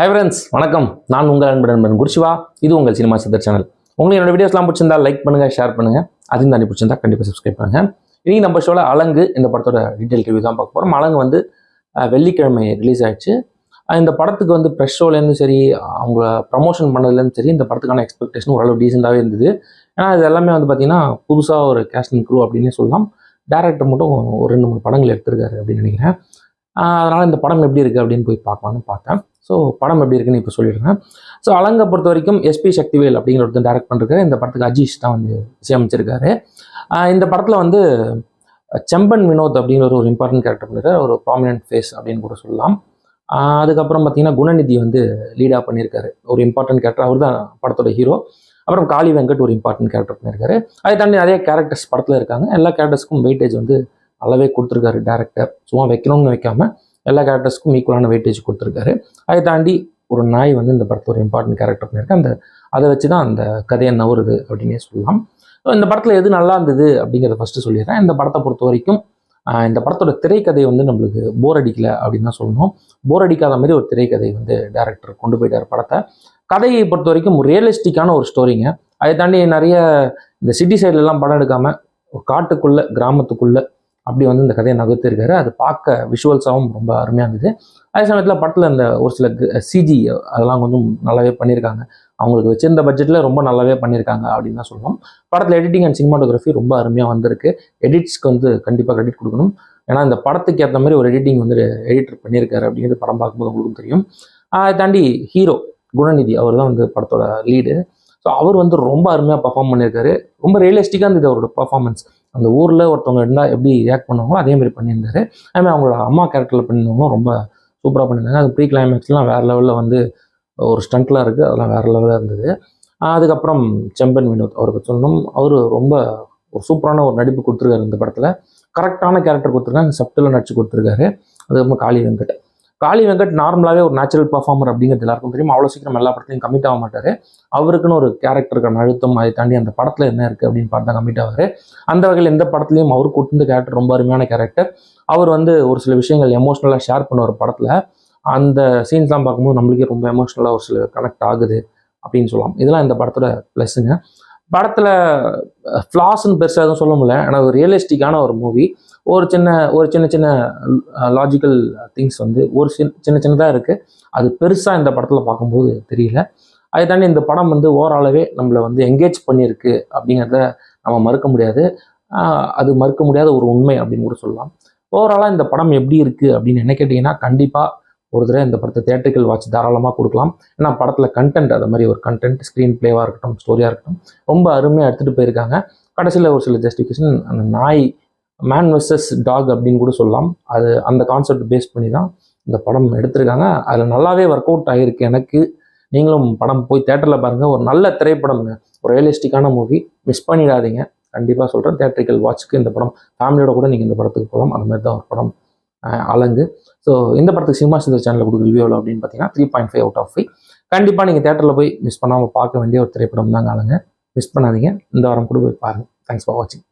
Hi friends வணக்கம். நான் உங்கள் அன்பு நண்பன் குருஷிவா இது உங்கள் சினிமா சித்தர் சேனல். உங்களுக்கு என்னோட வீடியோஸ்லாம் பிடிச்சிருந்தா லைக் பண்ணுங்கள் ஷேர் பண்ணுங்கள் அதையும் தாண்டி பிடிச்சிருந்தா கண்டிப்பாக சப்ஸ்கிரைப் பண்ணுங்கள் இன்றைக்கி நம்ம ஷோவில் அலங்கு இந்த படத்தோட டீட்டெயில் ரிவ்யூ தான் பார்க்க போகிறோம் அலங்கு வந்து வெள்ளிக்கிழமை ரிலீஸ் ஆயிடுச்சு. இந்த படத்துக்கு வந்து ப்ரெஷ் ஷோலேருந்து சரி அவங்க ப்ரமோஷன் பண்ணதுலேருந்து சரி இந்த படத்துக்கான எக்ஸ்பெக்டேஷன் ஓரளவு டீசெண்டாகவே இருந்தது. ஏன்னா இது எல்லாமே வந்து பார்த்தீங்கன்னா புதுசாக ஒரு கேஸ்டிங் க்ரூ அப்படின்னே சொல்லலாம். டேரக்டர் மட்டும் ஒரு ரெண்டு மூணு படங்கள் எடுத்திருக்காரு அப்படின்னு நினைக்கிறேன். அதனால் இந்த படம் எப்படி இருக்குது அப்படின்னு போய் பார்க்கலான்னு பார்த்தேன். ஸோ படம் எப்படி இருக்குன்னு இப்போ சொல்லிடுறேன். ஸோ அலங்கை பொறுத்த வரைக்கும் எஸ்பி சக்திவேல் அப்படிங்கிற ஒருத்தர் டேரக்ட் பண்ணிருக்காரு இந்த படத்துக்கு அஜீஷ் தான் வந்து இசையமைச்சிருக்காரு. இந்த படத்தில் வந்து செம்பன் வினோத் அப்படிங்கிற ஒரு இம்பார்ட்டன்ட் கேரக்டர் பண்ணியிருக்காரு ஒரு ப்ராமினன்ட் ஃபேஸ் அப்படின்னு கூட சொல்லலாம். அதுக்கப்புறம் பார்த்தீங்கன்னா குணநிதி வந்து லீடாக பண்ணியிருக்காரு ஒரு இம்பார்ட்டன்ட் கேரக்டர் அவர் தான் படத்தோட ஹீரோ அப்புறம் காளி வெங்கட் ஒரு இம்பார்ட்டன்ட் கேரக்டர் பண்ணியிருக்காரு அதை தாண்டி நிறைய கேரக்டர்ஸ் படத்தில் இருக்காங்க. எல்லா கேரக்டர்ஸ்க்கும் வெயிட்டேஜ் வந்து நல்லாவே கொடுத்துருக்காரு டேரக்டர் சும்மா வைக்கணும்னு வைக்காம எல்லா கேரக்டர்ஸ்க்கும் ஈக்குவலான வெயிட்டேஜ் கொடுத்துருக்காரு. அதை தாண்டி ஒரு நாய் வந்து இந்த படத்தில் ஒரு இம்பார்ட்டன்ட் கேரக்டர் பண்ணியிருக்கு அந்த அதை வச்சு தான் அந்த கதையை நவருது அப்படின்னே சொல்லலாம். இந்த படத்தில் எது நல்லா இருந்தது அப்படிங்கிறத ஃபஸ்ட்டு சொல்லிடுறேன். இந்த படத்தை பொறுத்த வரைக்கும் இந்த படத்தோட திரைக்கதை வந்து நம்மளுக்கு போர் அடிக்கல அப்படின்னு தான் சொல்லணும். போர் அடிக்காத மாதிரி ஒரு திரைக்கதை வந்து டேரக்டர் கொண்டு போயிட்டார் படத்தை. கதையை பொறுத்த வரைக்கும் ரியலிஸ்டிக்கான ஒரு ஸ்டோரிங்க அதை தாண்டி நிறைய இந்த சிட்டி சைட்லலாம் படம் எடுக்காமல் ஒரு காட்டுக்குள்ளே கிராமத்துக்குள்ளே அப்படி வந்து இந்த கதையை நகர்த்திருக்காரு. அது பார்க்க விஷுவல்ஸாகவும் ரொம்ப அருமையாக இருந்தது. அதே சமயத்தில் படத்தில் இந்த ஒரு சில சிஜி அதெல்லாம் கொஞ்சம் நல்லாவே பண்ணியிருக்காங்க அவங்களுக்கு வச்சிருந்த பட்ஜெட்டில் ரொம்ப நல்லாவே பண்ணியிருக்காங்க அப்படின்னு தான் சொல்லணும். படத்தில் எடிட்டிங் அண்ட் சினிமாட்டோகிராஃபி ரொம்ப அருமையாக வந்திருக்கு. எடிட்ஸ்க்கு வந்து கண்டிப்பாக கிரெடிட் கொடுக்கணும். ஏன்னா இந்த படத்துக்கு ஏற்ற மாதிரி ஒரு எடிட்டிங் வந்து எடிட்டர் பண்ணியிருக்காரு அப்படிங்கிறது படம் பார்க்கும்போது உங்களுக்கு தெரியும். அதை தாண்டி ஹீரோ குணநிதி அவர் தான் வந்து படத்தோட லீடு ஸோ அவர் வந்து ரொம்ப அருமையாக பர்ஃபார்ம் பண்ணியிருக்காரு ரொம்ப ரியலிஸ்டிக்காக இருந்தது அவரோட பர்ஃபார்மன்ஸ் அந்த ஊரில் ஒருத்தவங்க இருந்தால் எப்படி ரியாக்ட் பண்ணுவாங்களோ அதே மாதிரி பண்ணியிருந்தாரு. அதுமாதிரி அவங்களோட அம்மா கேரக்டரில் பண்ணியிருந்தவங்களும் ரொம்ப சூப்பராக பண்ணியிருந்தாங்க. அது ப்ரீ கிளைமேக்ஸ்லாம் வேறு லெவலில் வந்து ஒரு ஸ்டண்ட்லாம் இருக்குது அதெல்லாம் வேறு லெவலில் இருந்தது. அதுக்கப்புறம் செம்பன் வினோத் அவரை பற்றி சொல்லணும். அவர் ரொம்ப ஒரு சூப்பரான ஒரு நடிப்பு கொடுத்துருக்காரு இந்த படத்தில். கரெக்டான கேரக்டர் கொடுத்துருக்காங்க. சப்டில் நடிச்சு கொடுத்துருக்காரு. அதுக்கப்புறம் காளி வெங்கட். காளி வெங்கட் நார்மலாகவே ஒரு நேச்சுரல் பர்ஃபார்மர் அப்படிங்கிறது எல்லாருக்கும் தெரியும். அவ்வளோ சீக்கிரம் எல்லா படத்துலையும் கமிட் ஆக மாட்டார். அவருக்குன்னு ஒரு கேரக்டருக்கான அழுத்தம் அதை தாண்டி அந்த படத்தில் என்ன இருக்குது அப்படின்னு பார்த்தா கமிட் ஆவார். அந்த வகையில் எந்த படத்துலையும் அவர் கொடுத்த கேரக்டர் ரொம்ப அருமையான கேரக்டர் அவர் வந்து ஒரு சில விஷயங்கள் எமோஷ்னலாக ஷேர் பண்ண ஒரு படத்தில். அந்த சீன்ஸ்லாம் பார்க்கும்போது நம்மளுக்கே ரொம்ப எமோஷ்னலாக ஒரு சில கனெக்ட் ஆகுது அப்படின்னு சொல்லலாம். இதெல்லாம் இந்த படத்தோட ப்ளஸ்ஸுங்க படத்தில் ஃப்ளாஸ்ன்னு பெருசாக எதுவும் சொல்ல முடியல. ஆனால் ஒரு ரியலிஸ்டிக்கான ஒரு மூவி ஒரு சின்ன ஒரு சின்ன சின்ன லாஜிக்கல் திங்ஸ் வந்து ஒரு சின்ன சின்ன சின்னதாக இருக்குது அது பெருசாக இந்த படத்தில் பார்க்கும்போது தெரியல. அதை தாண்டி இந்த படம் வந்து ஓவராலாகவே நம்மளை வந்து என்கேஜ் பண்ணியிருக்கு அப்படிங்கிறத நம்ம மறுக்க முடியாது. அது மறுக்க முடியாத ஒரு உண்மை அப்படின்னு கூட சொல்லலாம். ஓவராலாக இந்த படம் எப்படி இருக்குது அப்படின்னு என்ன கேட்டிங்கன்னா கண்டிப்பாக ஒரு தடவை இந்த படத்தை தேட்டரிக்கல் வாட்ச் தாராளமாக கொடுக்கலாம். ஏன்னா படத்தில் கண்டென்ட் அது மாதிரி ஒரு கண்டென்ட் ஸ்க்ரீன் ப்ளேவாக இருக்கட்டும் ஸ்டோரியாக இருக்கட்டும் ரொம்ப அருமையாக எடுத்துகிட்டு போயிருக்காங்க. கடைசியில் ஒரு சில ஜஸ்டிஃபிகேஷன் அந்த நாய் மேன் வெர்சஸ் டாக் அப்படின்னு கூட சொல்லலாம். அது அந்த கான்செப்ட் பேஸ் பண்ணி தான் இந்த படம் எடுத்திருக்காங்க. அதில் நல்லாவே ஒர்க் அவுட் ஆகிருக்கு எனக்கு. நீங்களும் படம் போய் தேட்டரில் பாருங்கள் ஒரு நல்ல திரைப்படம்ங்க ஒரு ரியலிஸ்டிக்கான மூவி மிஸ் பண்ணிடாதீங்க. கண்டிப்பாக சொல்கிறேன் தேட்டரிக்கல் வாட்ச்க்கு இந்த படம் ஃபேமிலியோட கூட நீங்கள் இந்த படத்துக்கு போகலாம். அந்த மாதிரி தான் ஒரு படம். அலங்கு. ஸோ இந்த படத்துக்கு சினிமா சிந்தர் சேனலில் கொடுக்குற ரிவ்யூ எவ்வளோ அப்படின்னு பார்த்தீங்கன்னா three point five out of five கண்டிப்பாக நீங்கள் தேட்டரில் போய் மிஸ் பண்ணாமல் பார்க்க வேண்டிய ஒரு திரைப்படம் தாங்க அலங்க. மிஸ் பண்ணாதீங்க. இந்த வாரம் கூட போய் பாருங்கள் தேங்க்ஸ் ஃபார் வாட்சிங்